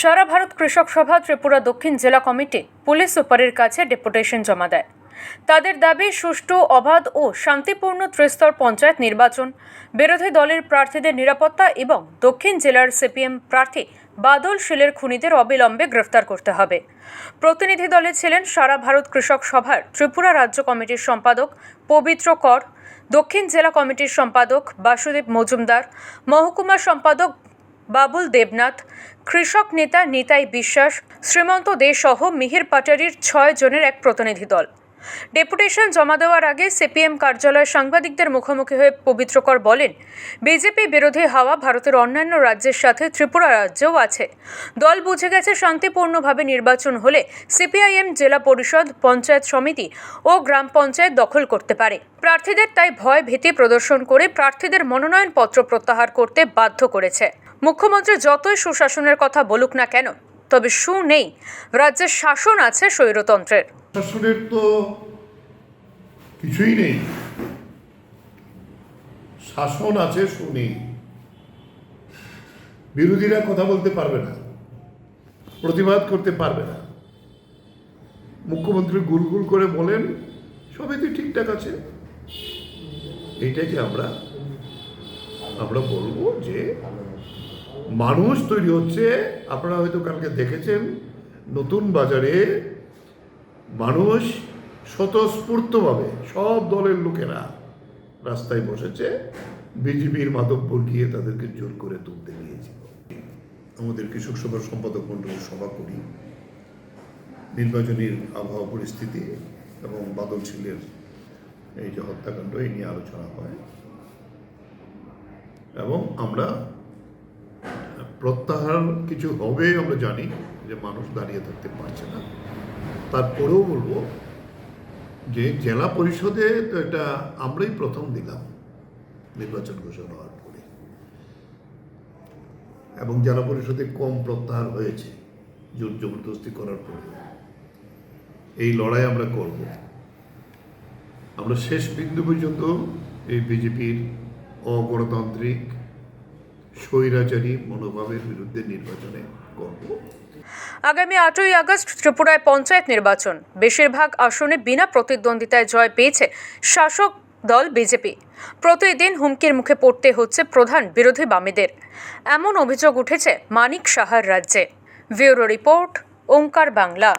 সারা ভারত কৃষক সভা, ত্রিপুরা দক্ষিণ জেলা কমিটি পুলিশ সুপারের কাছে ডেপুটেশন জমা দেয়। তাদের দাবি, সুষ্ঠু, অবাধ ও শান্তিপূর্ণ ত্রিস্তর পঞ্চায়েত নির্বাচন, বিরোধী দলের প্রার্থীদের নিরাপত্তা এবং দক্ষিণ জেলার সিপিএম প্রার্থী বাদল শিলের খুনিদের অবিলম্বে গ্রেফতার করতে হবে। প্রতিনিধি দলে ছিলেন সারা ভারত কৃষক সভার ত্রিপুরা রাজ্য কমিটির সম্পাদক পবিত্র কর, দক্ষিণ জেলা কমিটির সম্পাদক বাসুদেব মজুমদার, মহকুমা সম্পাদক বাবুল দেবনাথ, কৃষক নেতা নিতাই বিশ্বাস, শ্রীমন্ত দে সহ মিহির পাটারির ছয় জনের এক প্রতিনিধি দল। ডেপুটেশন জমা দেওয়ার আগে সিপিএম কার্যালয়ে সাংবাদিকদের মুখোমুখি হয়ে পবিত্রকর বলেন, বিজেপি বিরোধী হাওয়া ভারতের অন্যান্য রাজ্যের সাথে ত্রিপুরা রাজ্যেও আছে। দল বুঝে গেছে শান্তিপূর্ণভাবে নির্বাচন হলে সিপিআইএম জেলা পরিষদ, পঞ্চায়েত সমিতি ও গ্রাম পঞ্চায়েত দখল করতে পারে। প্রার্থীদের তাই ভয় ভীতি প্রদর্শন করে প্রার্থীদের মনোনয়নপত্র প্রত্যাহার করতে বাধ্য করেছে। মুখ্যমন্ত্রী যতই সুশাসনের কথা বলুক না কেন, তবে সু নেই, রাজ্যের শাসন আছে স্বৈরতন্ত্রের। শাসনের তো কিছুই নেই। শাসন আছে শুনি বিরোধীরা কথা বলতে পারবে না, প্রতিবাদ করতে পারবে না। মুখ্যমন্ত্রী গুলগুল করে বলেন, সবই তো ঠিকঠাক আছে। এইটাকে আমরা আমরা বলব যে মানুষ তৈরি হচ্ছে, আপনারা হয়তো কালকে দেখেছেন, নতুন বাজারে মানুষ স্বতঃস্ফূর্তভাবে সব দলের লোকেরা রাস্তায় বসেছে, বিজেপির মাধবপুর গিয়ে তাদেরকে জোর করে তুলতে গিয়েছিল। আমাদের কৃষক সভার সম্পাদক মণ্ডলের সভা করি নির্বাচনের আবহাওয়া পরিস্থিতি এবং বাদল ছিলের এই যে হত্যাকাণ্ড, এই নিয়ে আলোচনা হয়। এবং আমরা প্রত্যাহার কিছু হবে আমরা জানি যে মানুষ দাঁড়িয়ে থাকতে পারছে না। তারপরেও বলব যে জেলা পরিষদে তো এটা আমরাই প্রথম দিলাম নির্বাচন ঘোষণা হওয়ার পরে। এবং জেলা পরিষদে কম প্রত্যাহার হয়েছে জোর জবরদস্তি করার পরে এই লড়াই আমরা করব। আমরা শেষ বিন্দু পর্যন্ত এই বিজেপির অগণতান্ত্রিক স্বৈরাচারী মনোভাবের বিরুদ্ধে নির্বাচনে করব আগামী আটই আগস্ট ত্রিপুরায় পঞ্চায়েত নির্বাচন। বেশিরভাগ আসনে বিনা প্রতিদ্বন্দ্বিতায় জয় পেয়েছে শাসক দল বিজেপি। প্রতিদিন হুমকির মুখে পড়তে হচ্ছে প্রধান বিরোধী বামেদের। এমন অভিযোগ উঠেছে মানিক সাহার রাজ্যে। Bureau report, Onkar Bangla.